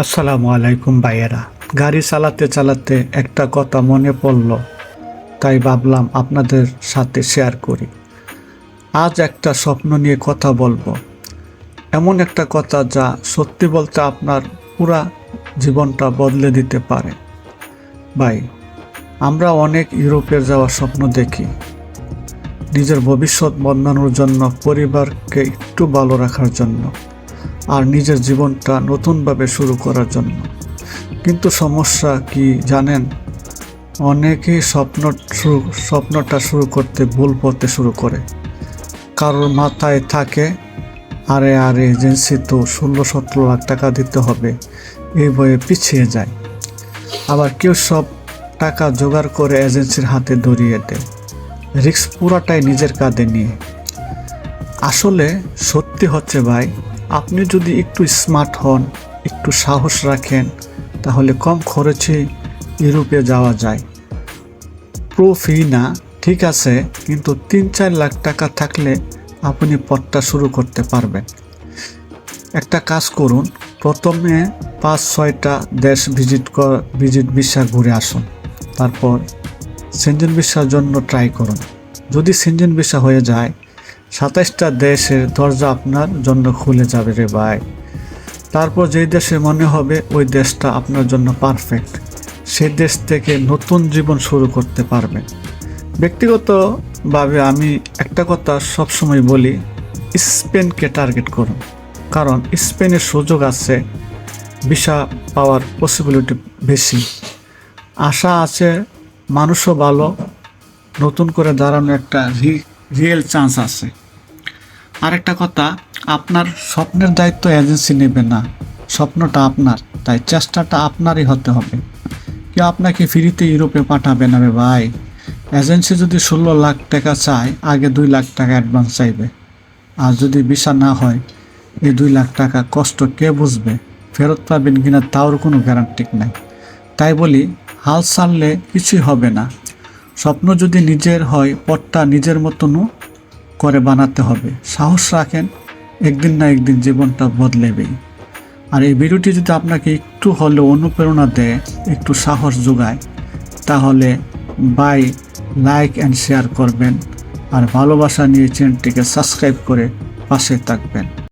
আসসালামু আলাইকুম ভাইয়েরা। গাড়ি চালাতে চালাতে একটা কথা মনে পড়ল, তাই ভাবলাম আপনাদের সাথে শেয়ার করি। আজ একটা স্বপ্ন নিয়ে কথা বলব। এমন একটা কথা যা সত্যি বলতে আপনার পুরা জীবনটা বদলে দিতে পারে। ভাই, আমরা অনেক ইউরোপে যাওয়ার স্বপ্ন দেখি। নিজের ভবিষ্যৎ বদলানোর জন্য পরিবারকে একটু ভালো রাখার জন্য। আর নিজের জীবনটা নতুনভাবে শুরু করার জন্য। কিন্তু সমস্যা কি জানেন? অনেকেই স্বপ্ন স্বপ্নটা শুরু করতে ভুল পথে শুরু করে। কারোর মাথায় থাকে, আরে আরে এজেন্সি তো ষোলো সতেরো লাখ টাকা দিতে হবে, এই বয়ে পিছিয়ে যায়। আবার কেউ সব টাকা জোগাড় করে এজেন্সির হাতে ধরিয়ে দেয়। রিস্ক পুরাটাই নিজের কাঁধে নিয়ে। আসলে সত্যি হচ্ছে ভাই আপনি যদি একটু স্মার্ট হন, একটু সাহস রাখেন, তাহলে কম খরচে ইউরোপে যাওয়া যায়। প্রো ফি না ঠিক আছে, কিন্তু তিন চার লাখ টাকা থাকলে আপনি পথটা শুরু করতে পারবেন। একটা কাজ করুন, প্রথমে পাঁচ ছয়টা দেশ ভিজিট কর ভিজিট ভিসা ঘুরে আসুন। তারপর সেঞ্জেন ভিসার জন্য ট্রাই করুন। যদি সেঞ্জেন ভিসা হয়ে যায় সাতাইশটা দেশের দরজা আপনার জন্য খুলে যাবে রে ভাই। তারপর যেই দেশে মনে হবে, ওই দেশটা আপনার জন্য পারফেক্ট সেই দেশ থেকে নতুন জীবন শুরু করতে পারবেন ব্যক্তিগতভাবে আমি একটা কথা সবসময় বলি, স্পেনকে টার্গেট করুন। কারণ স্পেনের সুযোগ আছে ভিসা পাওয়ার পসিবিলিটি বেশি। আশা আছে, মানুষও ভালো, নতুন করে দাঁড়ানো একটা রিয়েল চান্স আছে। আরেকটা কথা, আপনার স্বপ্নের দায়িত্ব এজেন্সি নেবে না। স্বপ্নটা আপনার, তাই চেষ্টাটা আপনারই হতে হবে। কেউ আপনাকে ফ্রিতে ইউরোপে পাঠাবে না রে ভাই। এজেন্সি যদি ষোলো লাখ টাকা চায়, আগে দুই লাখ টাকা অ্যাডভান্স চাইবে। আর যদি ভিসা না হয়, এই দুই লাখ টাকা কষ্ট কে বুঝবে? ফেরত পাবেন কিনা তাওর কোনো গ্যারান্টি নাই। তাই বলি, হাল ছাড়লে কিছুই হবে না। স্বপ্ন যদি নিজের হয়, পথটা নিজের মতনও করে বানাতে হবে। সাহস রাখেন, একদিন না একদিন জীবনটা বদলেবেই। আর এই ভিডিওটি যদি আপনাকে একটু হলেও অনুপ্রেরণা দেয়, একটু সাহস যোগায়, তাহলে বাই লাইক অ্যান্ড শেয়ার করবেন আর ভালোবাসা নিয়ে চ্যানেলটিকে সাবস্ক্রাইব করে পাশে থাকবেন।